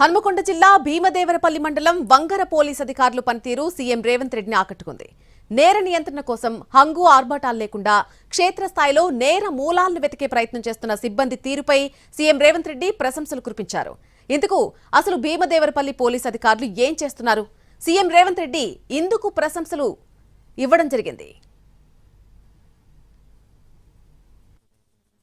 హన్మకొండ జిల్లా భీమదేవరపల్లి మండలం వంగర పోలీస్ అధికారులు పనితీరు సీఎం రేవంత్ రెడ్డిని ఆకట్టుకుంది. నేర నియంత్రణ కోసం హంగు ఆర్భాటాలు లేకుండా క్షేత్రస్థాయిలో నేర మూలాలను వెతికే ప్రయత్నం చేస్తున్న సిబ్బంది తీరుపై సీఎం రేవంత్ రెడ్డి ప్రశంసలు కురిపించారు. ఇందుకు అసలు భీమదేవరపల్లి పోలీస్ అధికారులు ఏం చేస్తున్నారు? సీఎం రేవంత్ రెడ్డి ఇందుకు ప్రశంసలు ఇవ్వడం జరిగింది.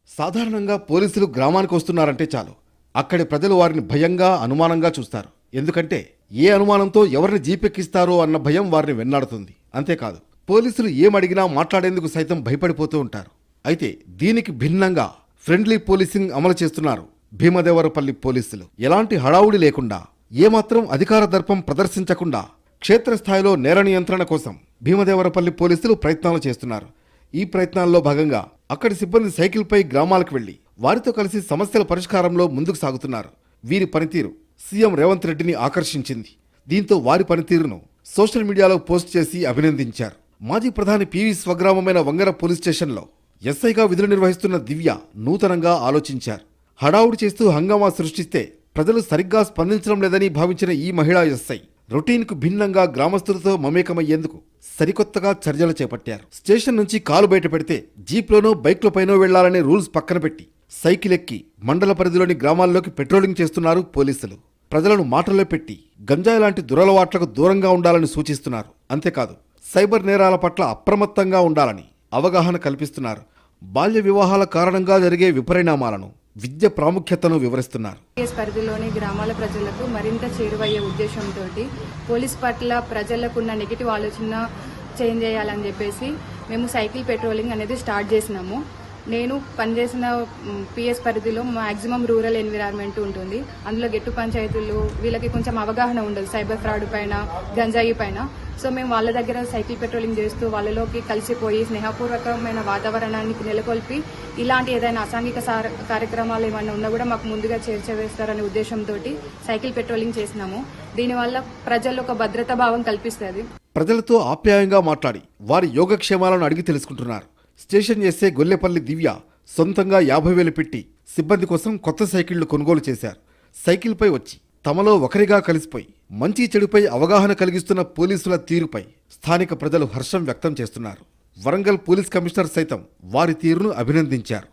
సాధారణంగా పోలీసులు గ్రామానికి వస్తున్నారంటే చాలు. అక్కడి ప్రజలు వారిని భయంగా అనుమానంగా చూస్తారు. ఎందుకంటే ఏ అనుమానంతో ఎవరిని జీపెక్కిస్తారో అన్న భయం వారిని వెన్నాడుతుంది. అంతేకాదు పోలీసులు ఏమడిగినా మాట్లాడేందుకు సైతం భయపడిపోతూ ఉంటారు. అయితే దీనికి భిన్నంగా ఫ్రెండ్లీ పోలీసింగ్ అమలు చేస్తున్నారు భీమదేవరపల్లి పోలీసులు. ఎలాంటి హడావుడి లేకుండా ఏమాత్రం అధికార దర్పం ప్రదర్శించకుండా క్షేత్రస్థాయిలో నేర నియంత్రణ కోసం భీమదేవరపల్లి పోలీసులు ప్రయత్నాలు చేస్తున్నారు. ఈ ప్రయత్నాల్లో భాగంగా అక్కడి సిబ్బంది సైకిల్పై గ్రామాలకు వెళ్ళి వారితో కలిసి సమస్యల పరిష్కారంలో ముందుకు సాగుతున్నారు. వీరి పనితీరు సీఎం రేవంత్ రెడ్డిని ఆకర్షించింది. దీంతో వారి పనితీరును సోషల్ మీడియాలో పోస్ట్ చేసి అభినందించారు. మాజీ ప్రధాని పివి స్వగ్రామమైన వంగర పోలీస్ స్టేషన్లో ఎస్ఐగా విధులు నిర్వహిస్తున్న దివ్య నూతనంగా ఆలోచించారు. హడావుడి చేస్తూ హంగామా సృష్టిస్తే ప్రజలు సరిగ్గా స్పందించడం లేదని భావించిన ఈ మహిళా ఎస్ఐ రొటీన్కు భిన్నంగా గ్రామస్తులతో మమేకమయ్యేందుకు సరికొత్తగా చర్యలు చేపట్టారు. స్టేషన్ నుంచి కాలు బయట పెడితే జీప్లోనో బైక్లపైనో వెళ్ళాలనే రూల్స్ పక్కన పెట్టి సైకిల్ ఎక్కి మండల పరిధిలోని గ్రామాల్లోకి పెట్రోలింగ్ చేస్తున్నారు పోలీసులు. ప్రజలను మాటల్లో పెట్టి గంజాయి లాంటి దురలవాట్లకు దూరంగా ఉండాలని సూచిస్తున్నారు. అంతేకాదు సైబర్ నేరాల పట్ల అప్రమత్తంగా ఉండాలని అవగాహన కల్పిస్తున్నారు. బాల్య వివాహాల కారణంగా జరిగే విపరిణామాలను విద్య ప్రాముఖ్యతను వివరిస్తున్నారు. పరిధిలోని గ్రామాల ప్రజలకు మరింత చేరువయ్యే ఉద్దేశంతో పోలీస్ పట్ల ప్రజలకున్న నెగిటివ్ ఆలోచన చేంజ్ చేయాలని చెప్పేసి మేము సైకిల్ పెట్రోలింగ్ అనేది స్టార్ట్ చేసినాము. నేను పనిచేసిన పిఎస్ పరిధిలో మాక్సిమం రూరల్ ఎన్విరాన్మెంట్ ఉంటుంది. అందులో గెట్టు పంచాయతీలు వీళ్ళకి కొంచెం అవగాహన ఉండదు సైబర్ ఫ్రాడ్ పైన గంజాయి పైన. సో మేము వాళ్ళ దగ్గర సైకిల్ పెట్రోలింగ్ చేస్తూ వాళ్ళలోకి కలిసిపోయి స్నేహపూర్వకమైన వాతావరణానికి నెలకొల్పి ఇలాంటి ఏదైనా అసాంఘిక కార్యక్రమాలు ఏమైనా ఉన్నా కూడా మాకు ముందుగా చేర్చవేస్తారనే ఉద్దేశంతో సైకిల్ పెట్రోలింగ్ చేసినాము. దీనివల్ల ప్రజల్లో ఒక భద్రతా భావం కల్పిస్తుంది. ప్రజలతో ఆప్యాయంగా మాట్లాడి వారి యోగక్షేమాలను అడిగి తెలుసుకుంటున్నారు. స్టేషన్ చేసే గొల్లెపల్లి దివ్య సొంతంగా యాభై వేలు పెట్టి సిబ్బంది కోసం కొత్త సైకిళ్ళు కొనుగోలు చేశారు. సైకిల్పై వచ్చి తమలో ఒకరిగా కలిసిపోయి మంచి చెడుపై అవగాహన కలిగిస్తున్న పోలీసుల తీరుపై స్థానిక ప్రజలు హర్షం వ్యక్తం చేస్తున్నారు. వరంగల్ పోలీస్ కమిషనర్ సైతం వారి తీరును అభినందించారు.